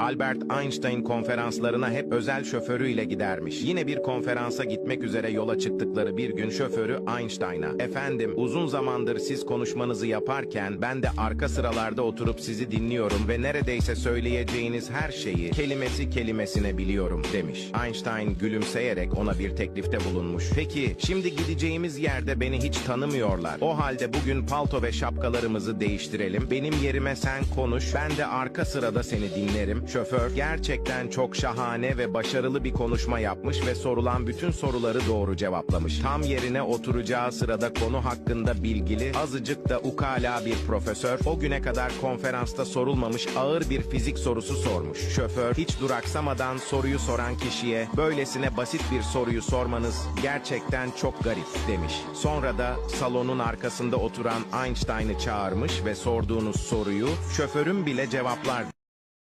Albert Einstein konferanslarına hep özel şoförüyle gidermiş. Yine bir konferansa gitmek üzere yola çıktıkları bir gün şoförü Einstein'a "Efendim, uzun zamandır siz konuşmanızı yaparken ben de arka sıralarda oturup sizi dinliyorum ve neredeyse söyleyeceğiniz her şeyi kelimesi kelimesine biliyorum." demiş. Einstein gülümseyerek ona bir teklifte bulunmuş. "Peki, şimdi gideceğimiz yerde beni hiç tanımıyorlar. O halde bugün palto ve şapkalarımızı değiştirelim. Benim yerime sen konuş, ben de arka sırada seni dinlerim." Şoför gerçekten çok şahane ve başarılı bir konuşma yapmış ve sorulan bütün soruları doğru cevaplamış. Tam yerine oturacağı sırada konu hakkında bilgili, azıcık da ukala bir profesör o güne kadar konferansta sorulmamış ağır bir fizik sorusu sormuş. Şoför hiç duraksamadan soruyu soran kişiye böylesine basit bir soruyu sormanız gerçekten çok garip demiş. Sonra da salonun arkasında oturan Einstein'ı çağırmış ve sorduğunuz soruyu şoförün bile cevaplar